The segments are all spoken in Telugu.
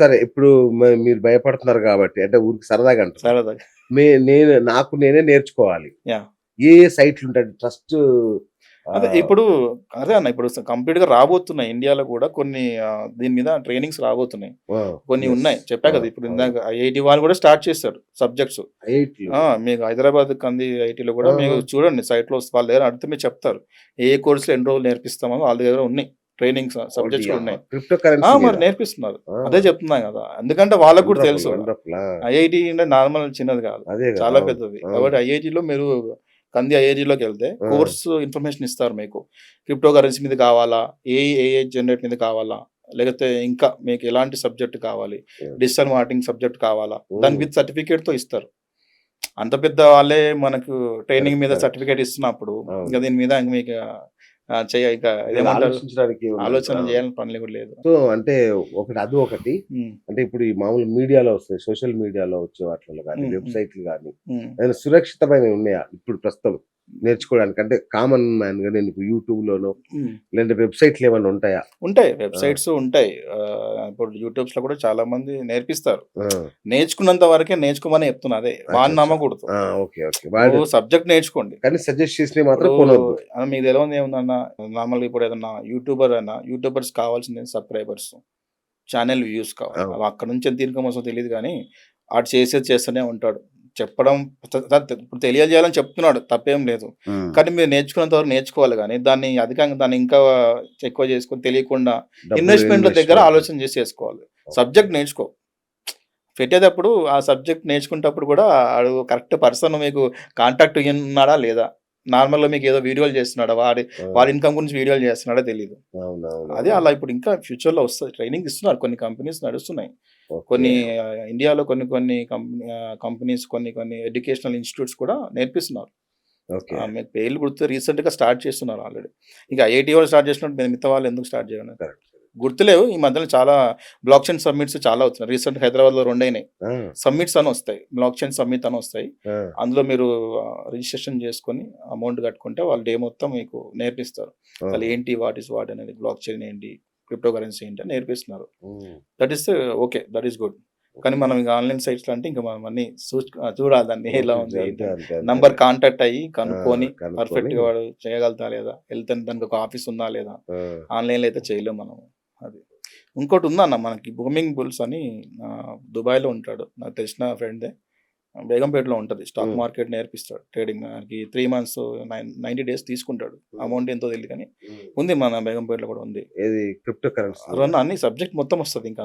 సరే ఇప్పుడు మీరు భయపడుతున్నారు కాబట్టి అంటే ఊరికి సరదాగా అంటారు సరదాగా. మే నేను నాకు నేనే నేర్చుకోవాలి. యా. ఏ ఏ సైట్లు ఉంటాయి? ట్రస్ట్ అదే ఇప్పుడు అదే అన్న ఇప్పుడు కంప్లీట్గా రాబోతున్నాయి ఇండియాలో కూడా కొన్ని దీని మీద ట్రైనింగ్స్ రాబోతున్నాయి. కొన్ని ఉన్నాయి చెప్పా కదా ఇప్పుడు ఇందాక ఐఐటి వాళ్ళు కూడా స్టార్ట్ చేస్తారు సబ్జెక్ట్స్. మీకు హైదరాబాద్ కంది ఐటీలో కూడా. మీకు చూడండి సైట్లో వాళ్ళ దగ్గర అడిగితే మీరు చెప్తారు. ఏ కోర్సులు ఎన్ని రోజులు నేర్పిస్తామో వాళ్ళ దగ్గర ఉన్నాయి. ట్రైనింగ్స్ సబ్జెక్ట్స్ కూడా ఉన్నాయి. మరి నేర్పిస్తున్నారు. అదే చెప్తున్నాం కదా. ఎందుకంటే వాళ్ళకు కూడా తెలుసు. ఐఐటి అంటే నార్మల్ చిన్నది కాదు. చాలా పెద్దది. కాబట్టి ఐఐటిలో మీరు కంది ఐఐటిలోకి వెళ్తే. కోర్స్ ఇన్ఫర్మేషన్ ఇస్తారు మీకు. క్రిప్టో కరెన్సీ మీద కావాలా? ఏ ఏఐ జనరేట్ మీద కావాలా? లేకపోతే ఇంకా మీకు ఎలాంటి సబ్జెక్ట్ కావాలి. డిజిటల్ మార్కెటింగ్ సబ్జెక్ట్ కావాలా? Mm. దాని విత్ సర్టిఫికేట్తో ఇస్తారు. అంత పెద్ద వాళ్ళే మనకు ట్రైనింగ్ మీద సర్టిఫికేట్ ఇస్తున్నప్పుడు. ఇంకా దీని మీద మీకు ఆ, చెయ్య ఇక ఆలోచించడానికి. ఆలోచన. చేయాలని పని కూడా లేదు. సో అంటే ఒకటి అది ఒకటి. అంటే ఇప్పుడు ఈ మామూలు మీడియాలో వస్తాయి సోషల్ మీడియాలో వచ్చే వాటిలో కానీ. వెబ్సైట్లు కానీ ఏదైనా సురక్షితమైనవి ఉన్నాయా? ఇప్పుడు ప్రస్తుతం నేర్చుకోవడానికి అంటే కామన్ మ్యాన్గా నేను యూట్యూబ్ లోనో. లేదంటే వెబ్సైట్లు ఏమైనా ఉంటాయా? ఉంటాయి వెబ్సైట్స్ ఉంటాయి. ఇప్పుడు యూట్యూబ్స్లో కూడా చాలా మంది నేర్పిస్తారు నేర్చుకున్నంత వరకే నేర్చుకోమని చెప్తున్నా అదే వాడిని నమ్మకూడదు. ఆ, ఓకే ఓకే. వాడు సబ్జెక్ట్ నేర్చుకోండి. కానీ సజెస్ట్ చేసినవి మాత్రం మీకు తెలియదు ఏముందన్న? నార్మల్గా ఇప్పుడు ఏదన్నా యూట్యూబర్ అయినా యూట్యూబర్స్ కావాల్సింది సబ్స్క్రైబర్స్. ఛానల్ వ్యూస్ కావాలి. అక్కడ నుంచి ఎంత ఇన్కమ్ వస్తుందో తెలియదు కానీ ఆడు చేసేది చేస్తూనే ఉంటాడు. చెప్పడం ఇప్పుడు తెలియజేయాలని చెప్తున్నాడు. తప్పేం లేదు. కానీ మీరు నేర్చుకున్నంత వరకు నేర్చుకోవాలి కానీ దాన్ని అధికంగా దాన్ని ఇంకా ఎక్కువ చేసుకొని తెలియకుండా ఇన్వెస్ట్మెంట్ల దగ్గర. ఆలోచన చేసి చేసుకోవాలి సబ్జెక్ట్ నేర్చుకో. పెట్టేటప్పుడు ఆ సబ్జెక్ట్ నేర్చుకునేటప్పుడు కూడా ఆడు కరెక్ట్ పర్సన్ మీకు కాంటాక్ట్ ఉన్నాడా లేదా? నార్మల్గా మీకు ఏదో వీడియోలు చేస్తున్నాడా? వాడి వాడి ఇన్కమ్ గురించి వీడియోలు చేస్తున్నాడా తెలియదు. అదే అలా ఇప్పుడు ఇంకా ఫ్యూచర్లో వస్తుంది. ట్రైనింగ్ ఇస్తున్నారు. కొన్ని కంపెనీస్ నడుస్తున్నాయి. కొన్ని ఇండియాలో కొన్ని కొన్ని కంపెనీ కంపెనీస్ కొన్ని కొన్ని ఎడ్యుకేషనల్ ఇన్స్టిట్యూట్స్ కూడా నేర్పిస్తున్నారు. మీకు పేర్లు గుర్తు రీసెంట్గా స్టార్ట్ చేస్తున్నారు ఆల్రెడీ. ఇంకా ఐఐటి వాళ్ళు స్టార్ట్ చేసినట్టు మిగతా వాళ్ళు ఎందుకు స్టార్ట్ చేయాలి Correct. గుర్తులేవు. ఈ మధ్యలో చాలా బ్లాక్ చైన్ సమ్మిట్స్ చాలా అవుతున్నాయి రీసెంట్ హైదరాబాద్లో రెండు అయినాయి ఆ, సమ్మిట్స్ అని వస్తాయి. బ్లాక్ చైన్ సమ్మిట్ అని వస్తాయి. అందులో మీరు రిజిస్ట్రేషన్ చేసుకొని అమౌంట్ కట్టుకుంటే వాళ్ళు డే మొత్తం మీకు నేర్పిస్తారు. అసలు ఏంటి వాట్ ఇస్ వాట్ అనేది బ్లాక్ చైన్ ఏంటి క్రిప్టో కరెన్సీ ఏంటి అని నేర్పిస్తున్నారు. That is okay that is good. కానీ మనం ఇంకా ఆన్లైన్ సైట్స్ అంటే ఇంకా మనం అన్ని చూడాలి దాన్ని. ఎలా ఉంది. నంబర్ కాంటాక్ట్ అయ్యి కనుక్కొని పర్ఫెక్ట్గా వాడు చేయగలుగుతా లేదా వెళ్తే దానికి ఒక ఆఫీస్ ఉందా లేదా ఆన్లైన్లో అయితే చేయలేము మనం అది. ఇంకోటి ఉందన్న మనకి బూమింగ్ బుల్స్ అని దుబాయ్లో ఉంటాడు. నాకు తెలిసిన ఫ్రెండే. బేగంపేటలో ఉంటుంది. స్టాక్. మార్కెట్ నేర్పిస్తాడు. ట్రేడింగ్ మనకి three months nine ninety days తీసుకుంటాడు. అమౌంట్ ఎంతో తెలియదు కానీ. ఉంది మన బేగంపేటలో కూడా ఉంది. ఏది? Cryptocurrency? రన్ అన్ని సబ్జెక్ట్ మొత్తం వస్తుంది ఇంకా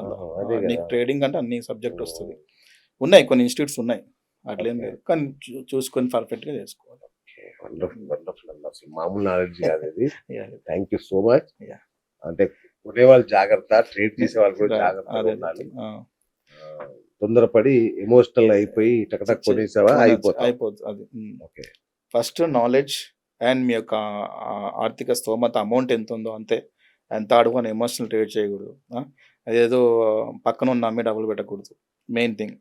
నీకు. ట్రేడింగ్ అంటే అన్ని సబ్జెక్ట్ వస్తుంది. ఉన్నాయి కొన్ని ఇన్స్టిట్యూట్స్ ఉన్నాయి. అట్లేం. లేదు. కానీ చూసుకొని పర్ఫెక్ట్గా చేసుకోవాలి వండర్ఫుల్ వండర్ఫుల్ అన్న. మామూలు నాలెడ్జ్ కాదు ఇది. Thank you so much. అంటే కొనే వాళ్ళు జాగ్రత్త ట్రేడ్ చేసే వాళ్ళు కూడా జాగ్రత్తగా ఉండాలి. తొందరపడి ఎమోషనల్ అయిపోయి టకటక్ కొనేసావా? అయిపోతా అయిపోతుంది అది ఓకే. ఫస్ట్ నాలెడ్జ్ అండ్ మీ యొక్క ఆర్థిక స్తోమత అమౌంట్ ఎంత ఉందో అంతే. ఎంత అడుగుని ఎమోషనల్ ట్రేడ్ చేయకూడదు? అదేదో పక్కన ఉన్న అమ్మే డబ్బులు పెట్టకూడదు. మెయిన్ థింగ్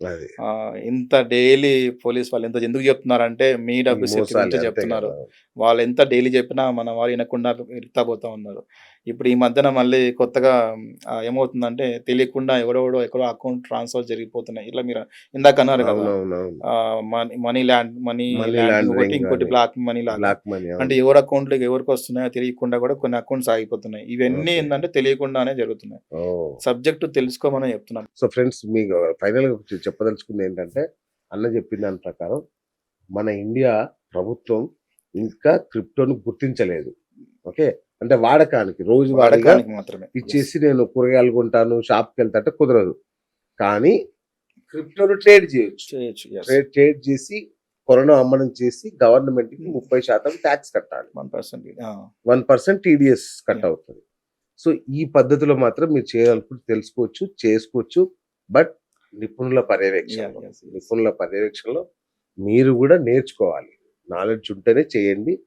ఇంత డైలీ పోలీస్ వాళ్ళు ఎంత ఎందుకు చెప్తున్నారంటే మీ డబ్బు చెప్తున్నారు. వాళ్ళు ఎంత డైలీ చెప్పినా మన వాళ్ళు వినకుండా ఇరుతా పోతా ఉన్నారు. ఇప్పుడు ఈ మధ్యన మళ్ళీ కొత్తగా ఏమవుతుందంటే తెలియకుండా ఎవడెవడో ఎక్కడో అకౌంట్ ట్రాన్స్ఫర్ జరిగిపోతున్నాయి. ఇట్లా మీరు ఇందాక అన్నారు కదా. మనీ ల్యాండ్ మనీ laundering ఇంకోటి. బ్లాక్ మనీ లాగా. బ్లాక్ మనీ అంటే ఎవరి అకౌంట్లోకి ఎవరికి వస్తున్నాయో తెలియకుండా కూడా కొన్ని అకౌంట్స్ ఆగిపోతున్నాయి. ఇవన్నీ. ఏంటంటే తెలియకుండానే జరుగుతున్నాయి. సబ్జెక్ట్ తెలుసుకోమని చెప్తున్నాం. సో ఫ్రెండ్స్ మీకు ఫైనల్ గా ఒకటి చెప్పదలుచుకుంది ఏంటంటే అన్న చెప్పిన దాని ప్రకారం మన ఇండియా ప్రభుత్వం ఇంకా క్రిప్టోను గుర్తించలేదు. ఓకే? అంటే వాడకానికి రోజువారీగా వాడకానికి మాత్రమే. ఇచ్చేసి నేను కూరగాయలు కొంటాను షాప్కి వెళ్తా అంటే కుదరదు. కానీ క్రిప్టోను ట్రేడ్ చేయొచ్చు. ట్రేడ్ ట్రేడ్ చేసి కొనడం అమ్మడం చేసి గవర్నమెంట్కి ముప్పై శాతం ట్యాక్స్ కట్టాలి. One percent one percent TDS cut. అవుతుంది. సో ఈ పద్ధతిలో మాత్రం మీరు చేయాలనుకుంటే తెలుసుకోవచ్చు చేసుకోవచ్చు. బట్ నిపుణుల పర్యవేక్షణ నిపుణుల పర్యవేక్షణలో మీరు కూడా నేర్చుకోవాలి. నాలెడ్జ్ ఉంటేనే చేయండి.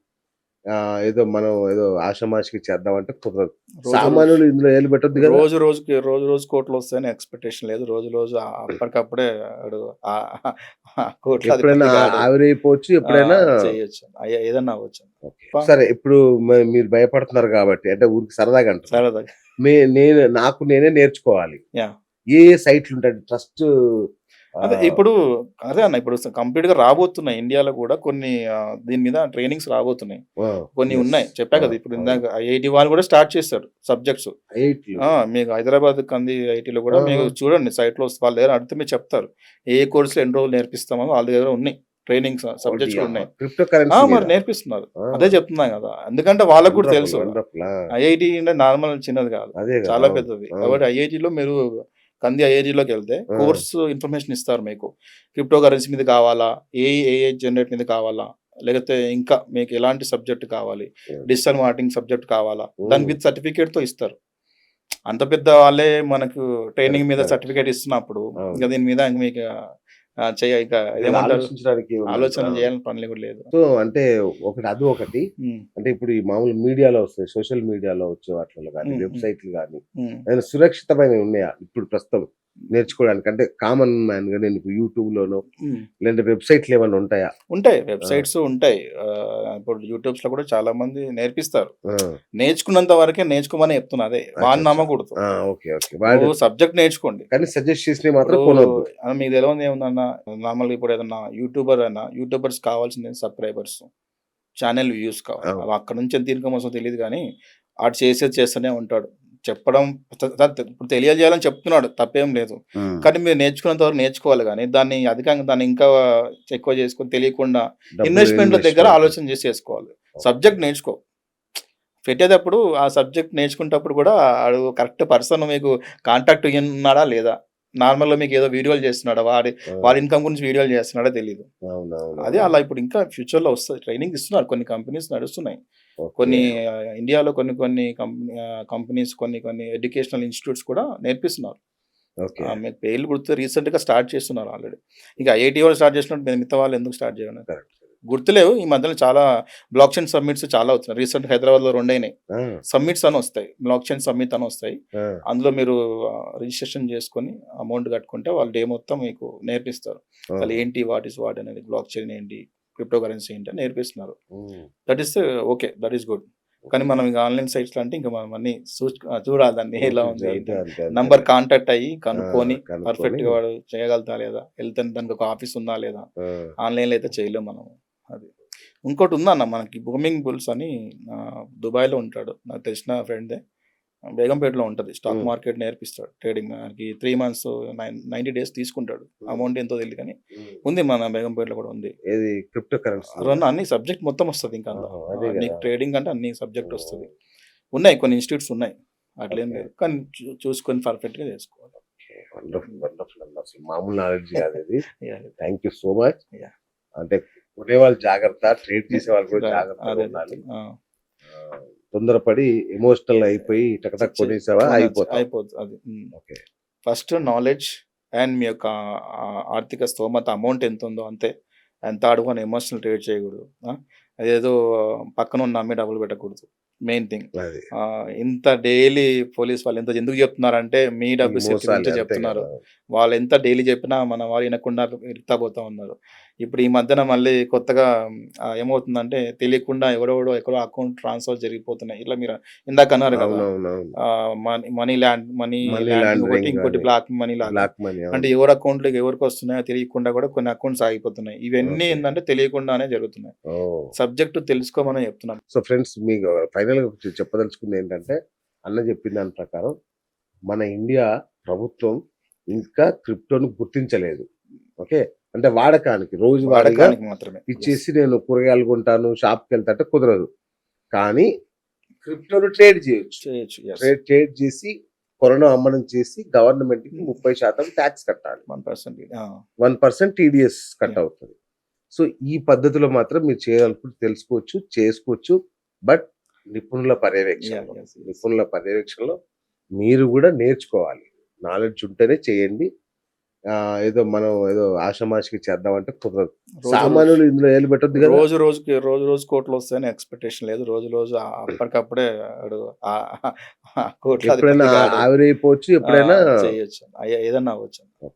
ఏదో మనం ఏదో ఆషమాషికి చేద్దామంటే కుదరదు. సామాన్యులు ఇందులో ఏలు పెట్టద్దు కదా. రోజు రోజుకి రోజు రోజు కోట్లు వస్తాయని ఎక్స్పెక్టేషన్ లేదు. రోజు రోజు అప్పటికప్పుడే కోట్లు ఎప్పుడైనా. ఆవిరైపోవచ్చు ఎప్పుడైనా చేయొచ్చు. ఏదన్నా అవ్వచ్చు. సరే ఇప్పుడు మీరు భయపడుతున్నారు కాబట్టి అంటే ఊరికి సరదాగా అంటారు సరదాగా. మే నేను నాకు నేనే నేర్చుకోవాలి. ఏ సైట్లు ఉంటాయి? ట్రస్ట్ అదే ఇప్పుడు అదే అన్న ఇప్పుడు కంప్లీట్గా రాబోతున్నాయి ఇండియాలో కూడా కొన్ని దీని మీద ట్రైనింగ్స్ రాబోతున్నాయి. కొన్ని ఉన్నాయి. చెప్పా కదా ఇప్పుడు ఇందాక ఐఐటి వాళ్ళు కూడా స్టార్ట్ చేస్తారు సబ్జెక్ట్స్ మీకు హైదరాబాద్ కంది ఐటీలో కూడా. మీకు చూడండి సైట్లో వాళ్ళ దగ్గర అడిగితే మీరు చెప్తారు. ఏ కోర్సులు ఎన్ని రోజులు నేర్పిస్తామో వాళ్ళ దగ్గర ఉన్నాయి. ట్రైనింగ్స్ సబ్జెక్ట్స్ కూడా ఉన్నాయి. మరి నేర్పిస్తున్నారు. అదే చెప్తున్నాం కదా. ఎందుకంటే వాళ్ళకు కూడా తెలుసు. ఐఐటి నార్మల్ చిన్నది కాదు. చాలా పెద్దది. కాబట్టి ఐఐటిలో మీరు కంది ఐఐటిలోకి వెళ్తే. కోర్స్ ఇన్ఫర్మేషన్ ఇస్తారు మీకు క్రిప్టో కరెన్సీ మీద కావాలా ఏ ఏ జనరేట్ మీద కావాలా లేకపోతే ఇంకా మీకు ఎలాంటి సబ్జెక్ట్ కావాలి. డిజిటల్ మార్కెటింగ్ సబ్జెక్ట్ కావాలా. దాని విత్ సర్టిఫికేట్తో ఇస్తారు అంత పెద్ద వాళ్ళే మనకు ట్రైనింగ్ మీద. సర్టిఫికేట్ ఇస్తున్నప్పుడు. ఇంకా దీని మీద మీకు ఉంది. ఆలోచన. చేయాలని పని కూడా లేదు. సో అంటే ఒకటి అది ఒకటి. అంటే ఇప్పుడు ఈ మామూలు మీడియాలో వస్తాయి సోషల్ మీడియాలో వచ్చే వాటిలో కానీ. వెబ్సైట్లు కానీ ఏదైనా సురక్షితమైనవి ఉన్నాయా? ఇప్పుడు ప్రస్తుతం నేర్చుకోవడానికి అంటే కామన్ మ్యాన్గా నేను యూట్యూబ్ లోనో. లేదంటే వెబ్సైట్లు ఏమైనా ఉంటాయా? ఉంటాయి వెబ్సైట్స్ ఉంటాయి. ఇప్పుడు యూట్యూబ్స్లో కూడా చాలా మంది నేర్పిస్తారు నేర్చుకున్నంత వరకే నేర్చుకోమని చెప్తున్నా అదే. వాడిని నమ్మకూడదు. Okay okay. సబ్జెక్ట్ నేర్చుకోండి. కానీ సజెస్ట్ చేసినవి మాత్రం మీకు తెలియదు ఏముందన్న? నార్మల్గా ఇప్పుడు ఏదన్నా యూట్యూబర్ అయినా యూట్యూబర్స్ కావాల్సింది సబ్స్క్రైబర్స్. ఛానల్ వ్యూస్ కావాలి. అవి అక్కడ నుంచి ఎంత ఇన్కమ్ వస్తుందో తెలియదు కానీ ఆడు చేసేది చేస్తూనే ఉంటాడు. చెప్పడం ఇప్పుడు తెలియజేయాలని చెప్తున్నాడు. తప్పేం లేదు. కానీ మీరు నేర్చుకున్నంత వరకు నేర్చుకోవాలి కానీ దాన్ని అధికంగా దాన్ని ఇంకా ఎక్కువ చేసుకొని తెలియకుండా ఇన్వెస్ట్మెంట్ల దగ్గర. ఆలోచన చేసి చేసుకోవాలి సబ్జెక్ట్ నేర్చుకో. పెట్టేటప్పుడు ఆ సబ్జెక్ట్ నేర్చుకునేటప్పుడు కూడా ఆడు కరెక్ట్ పర్సన్ మీకు కాంటాక్ట్ ఉన్నాడా లేదా? నార్మల్గా మీకు ఏదో వీడియోలు చేస్తున్నాడా? వాడి వాడి ఇన్కమ్ గురించి వీడియోలు చేస్తున్నాడా తెలియదు. అదే అలా ఇప్పుడు ఇంకా ఫ్యూచర్లో వస్తుంది. ట్రైనింగ్ ఇస్తున్నారు. కొన్ని కంపెనీస్ నడుస్తున్నాయి. కొన్ని ఇండియాలో కొన్ని కొన్ని కంపెనీస్ కొన్ని కొన్ని ఎడ్యుకేషనల్ ఇన్స్టిట్యూట్స్ కూడా నేర్పిస్తున్నారు. మీకు పేర్లు గుర్తు రీసెంట్గా స్టార్ట్ చేస్తున్నారు ఆల్రెడీ. ఇక ఐఐటి వాళ్ళు స్టార్ట్ చేసినట్టు మిగతా వాళ్ళు ఎందుకు స్టార్ట్ చేయాలి Correct. గుర్తులేవు. ఈ మధ్యలో చాలా బ్లాక్ చైన్ సమ్మిట్స్ చాలా వస్తున్నాయి. రీసెంట్ హైదరాబాద్లో రెండు అయినాయి ఆ, సమ్మిట్స్ అని వస్తాయి. బ్లాక్ చైన్ సమ్మిట్ అని వస్తాయి. అందులో మీరు రిజిస్ట్రేషన్ చేసుకొని అమౌంట్ కట్టుకుంటే వాళ్ళు డే మొత్తం మీకు నేర్పిస్తారు. అసలు ఏంటి వాట్ ఇస్ వాట్ అనేది బ్లాక్ చైన్ ఏంటి క్రిప్టో కరెన్సీ ఏంటి అని నేర్పిస్తున్నారు. That is okay that is good. కానీ మనం ఇంకా ఆన్లైన్ సైట్స్ అంటే ఇంకా మనం అన్ని చూ- చూడాలి దాన్ని. ఎలా ఉంది. నంబర్ కాంటాక్ట్ అయ్యి కనుక్కొని పర్ఫెక్ట్గా వాడు చేయగలుగుతా లేదా? వెళ్తే దానికి ఒక ఆఫీస్ ఉందా లేదా? ఆన్లైన్లో అయితే చేయలేము మనం. ఇంకోటి ఉందన్న మనకి బూమింగ్ బుల్స్ అని దుబాయ్లో ఉంటాడు. నాకు తెలిసిన ఫ్రెండే. బేగంపేటలో ఉంటుంది. స్టాక్. మార్కెట్ నేర్పిస్తాడు. ట్రేడింగ్ మనకి three months nine ninety days తీసుకుంటాడు. అమౌంట్ ఎంతో తెలియదు కానీ. ఉంది మన బేగంపేటలో కూడా ఉంది. ఏది? Cryptocurrency? రన్ అన్ని సబ్జెక్ట్ మొత్తం వస్తుంది ఇంకా నీకు. ట్రేడింగ్ అంటే అన్ని సబ్జెక్ట్ వస్తుంది. ఉన్నాయి కొన్ని ఇన్స్టిట్యూట్స్ ఉన్నాయి. అట్లేం. లేదు. కానీ చూసుకొని పర్ఫెక్ట్గా చేసుకోవాలి వండర్ఫుల్ వండర్ఫుల్ అన్న మామూలు నాలెడ్జ్ కాదు ఇది. Yeah. Thank you so much. అంటే కొనే వాళ్ళు జాగ్రత్త ట్రేడ్ చేసే వాళ్ళు కూడా జాగ్రత్తగా అదే. ఉండాలి. తొందరపడి ఎమోషనల్ అయిపోయి టకటక్ కొనేసావా? అయిపోతా అయిపోతుంది అది. ఓకే. ఫస్ట్ నాలెడ్జ్ అండ్ మీ యొక్క ఆర్థిక స్తోమత అమౌంట్ ఎంత ఉందో అంతే. ఎంత అడుగుని ఎమోషనల్ ట్రేడ్ చేయకూడదు? అదేదో పక్కన ఉన్న అమ్మి డబ్బులు పెట్టకూడదు. Main thing. ఇంత డైలీ పోలీస్ వాళ్ళు ఎంత ఎందుకు చెప్తున్నారంటే మీ డబ్బు చెప్తున్నారు. వాళ్ళు ఎంత డైలీ చెప్పినా మన వాళ్ళు వినకుండా ఇరుతా పోతా ఉన్నారు. ఇప్పుడు ఈ మధ్యన మళ్ళీ కొత్తగా ఏమవుతుందంటే తెలియకుండా ఎవడెవడో ఎక్కడో అకౌంట్ ట్రాన్స్ఫర్ జరిగిపోతున్నాయి. ఇట్లా మీరు ఇందాక అన్నారు కదా. మనీ ల్యాండ్ మనీ ల్యాండ్ ఇంకోటి. బ్లాక్ మనీ లాగా. బ్లాక్ మనీ అంటే ఎవరి అకౌంట్ ఎవరికి వస్తున్నాయో తెలియకుండా కూడా కొన్ని అకౌంట్స్ ఆగిపోతున్నాయి. ఇవన్నీ. ఏంటంటే తెలియకుండానే జరుగుతున్నాయి. సబ్జెక్ట్ తెలుసుకోమని చెప్తున్నాం. సో ఫ్రెండ్స్ మీకు ఫైనల్ గా కొంచెం చెప్పదలుచుకుంది ఏంటంటే అన్న చెప్పిన దాని ప్రకారం మన ఇండియా ప్రభుత్వం ఇంకా క్రిప్టోను గుర్తించలేదు. ఓకే? అంటే వాడకానికి రోజువారీగా వాడకానికి మాత్రమే. ఇచ్చేసి నేను కూరగాయలు కొంటాను షాప్కి వెళ్తా అంటే కుదరదు. కానీ క్రిప్టోను ట్రేడ్ చేయొచ్చు. ట్రేడ్ ట్రేడ్ చేసి కొనడం అమ్మడం చేసి గవర్నమెంట్కి ముప్పై శాతం ట్యాక్స్ కట్టాలి. One percent one percent TDS cut. అవుతుంది. సో ఈ పద్ధతిలో మాత్రం మీరు చేయాలనుకుంటే తెలుసుకోవచ్చు చేసుకోవచ్చు. బట్ నిపుణుల పర్యవేక్షణ నిపుణుల పర్యవేక్షణలో మీరు కూడా నేర్చుకోవాలి. నాలెడ్జ్ ఉంటేనే చేయండి. ఆ, ఏదో మనం ఏదో ఆషమాషికి చేద్దామంటే కుదరదు. సామాన్యులు ఇందులో ఏలు పెట్టద్దు కదా. రోజు రోజుకి రోజు రోజు కోట్లు వస్తాయని ఎక్స్పెక్టేషన్ లేదు. రోజు రోజు ఆ- అప్పటికప్పుడే ఎప్పుడైనా. ఆవిరైపోవచ్చు ఎప్పుడైనా చేయొచ్చు. ఏదన్నా అవ్వచ్చు. ఓకే.